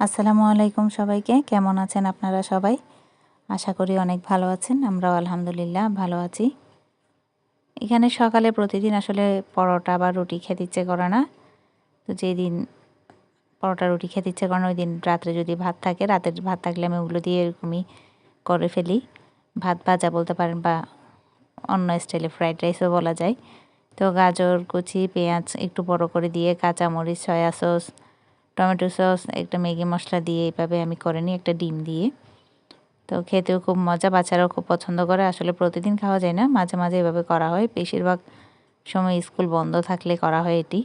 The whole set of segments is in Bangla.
আসসালামু আলাইকুম সবাইকে। কেমন আছেন আপনারা সবাই? আশা করি অনেক ভালো আছেন, আমরাও আলহামদুলিল্লাহ ভালো আছি। এখানে সকালে প্রতিদিন আসলে পরোটা বা রুটি খেতে ইচ্ছে করে না। তো যেদিন পরোটা, রুটি খেতে ইচ্ছে করে না, ওই দিন রাত্রে যদি ভাত থাকে, রাতের ভাত থাকলে আমি ওগুলো দিয়ে এরকমই করে ফেলি। ভাত ভাজা বলতে পারেন বা অন্য স্টাইলে ফ্রাইড রাইসও বলা যায়। তো গাজর, কুচি, পেঁয়াজ একটু বড় করে দিয়ে কাঁচামরিচ, সয়া সস টমেটো সস, একটা ম্যাগি মশলা দিয়ে এইভাবে আমি করে নিই, একটা ডিম দিয়ে। তো খেতেও খুব মজা, বাচ্চারাও খুব পছন্দ করে। আসলে প্রতিদিন খাওয়া যায় না, মাঝে মাঝে এভাবে করা হয়। বেশিরভাগ সময় স্কুল বন্ধ থাকলে করা হয় এটি।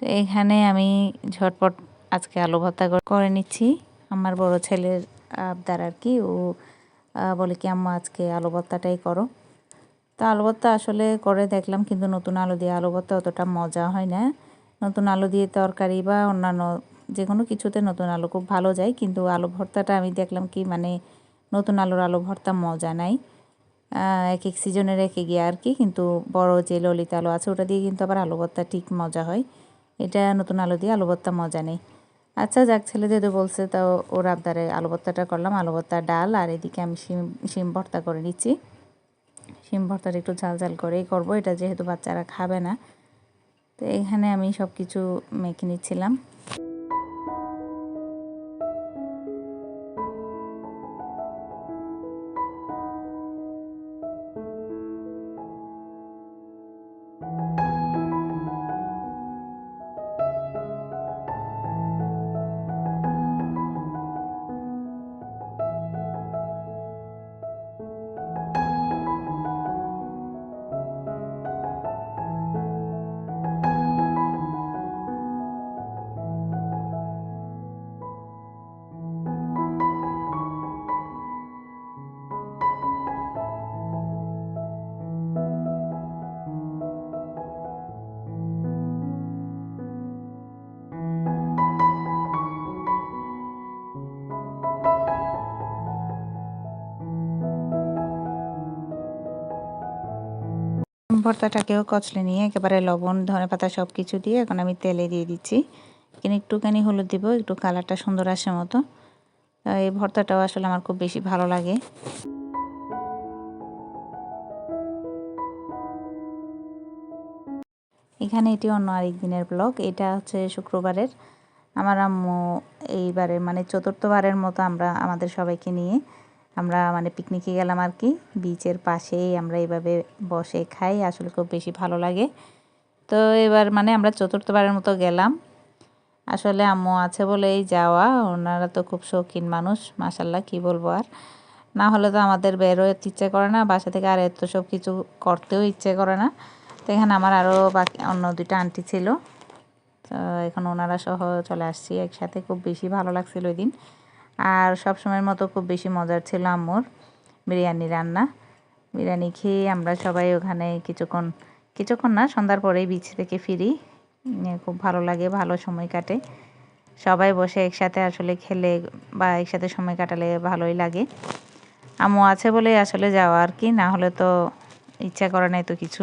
তো এখানে আমি ঝটপট আজকে আলু ভর্তা করে নিচ্ছি। আমার বড় ছেলের আবদার আর কি, ও বলে কি, আম্মা, আজকে আলু ভর্তাটাই করো। তো আলু ভর্তা আসলে করে দেখলাম, কিন্তু নতুন আলু দিয়ে আলু ভর্তা অতটা মজা হয় না। নতুন আলু দিয়ে তরকারি বা অন্যান্য যে কোনো কিছুতে নতুন আলু খুব ভালো যায়, কিন্তু আলু ভর্তাটা আমি দেখলাম কি মানে নতুন আলুর আলু ভর্তা মজা নাই। এক এক সিজনে রেখে গিয়ে আর কি, কিন্তু বড় যে ললিত আলু আছে ওটা দিয়ে কিন্তু আবার আলু ভর্তা ঠিক মজা হয়। এটা নতুন আলু দিয়ে আলু ভর্তা মজা নেই। আচ্ছা যাক, ছেলে যেহেতু বলছে, তো ওর আবদারে আলু ভর্তাটা করলাম। আলু ভর্তা ডাল আর এদিকে আমি শিম শিম ভর্তা করে নিচ্ছি। শিম ভর্তাটা একটু ঝাল ঝাল করেই করব। এটা যেহেতু বাচ্চারা খাবে না তো এখানে আমি সব কিছু মেখে নিচ্ছিলাম। ভর্তাটাকেও কচলে নিয়ে একেবারে লবণ ধনে পাতা সব কিছু দিয়ে এখন আমি তেলে দিয়ে দিচ্ছি। এখানে একটুখানি হলুদ দিব, একটু কালারটা সুন্দর আসে মতো। এই ভর্তাটাও আসলে আমার খুব বেশি ভালো লাগে। এখানে এটি অন্য আরেক দিনের ব্লগ, এটা হচ্ছে শুক্রবারের। আমার আম্মু এইবারে মানে চতুর্থবারের মতো আমরা, আমাদের সবাইকে নিয়ে আমরা মানে পিকনিকে গেলাম আর কি। বিচের পাশেই আমরা এভাবে বসে খাই, আসলে খুব বেশি ভালো লাগে। তো এবার মানে আমরা চতুর্থবারের মতো গেলাম। আসলে আম্মু আছে বলেই যাওয়া, ওনারা তো খুব শৌখিন মানুষ মাসাল্লাহ কি বলব আর। না হলে তো আমাদের বেরোয় ইচ্ছে করে না, বাসা থেকে আর এত সব কিছু করতেও ইচ্ছে করে না। তো এখানে আমার আরও বাকি অন্য দুইটা আন্টি ছিল। তো এখন ওনারা সহ চলে আসছি একসাথে, খুব বেশি ভালো লাগছিল ওই দিন। আর সব সময়ের মতো খুব বেশি মজার ছিল আম্মুর বিরিয়ানি রান্না। বিরিয়ানি খেয়ে আমরা সবাই ওখানে কিছুক্ষণ কিছুক্ষণ না, সন্ধ্যার পরেই বিচ থেকে ফিরি। খুব ভালো লাগে, ভালো সময় কাটে। সবাই বসে একসাথে আসলে খেলে বা একসাথে সময় কাটালে ভালোই লাগে। আম্মু আছে বলেই আসলে যাওয়া আর কি, না হলে তো ইচ্ছা করে নাই তো কিছু।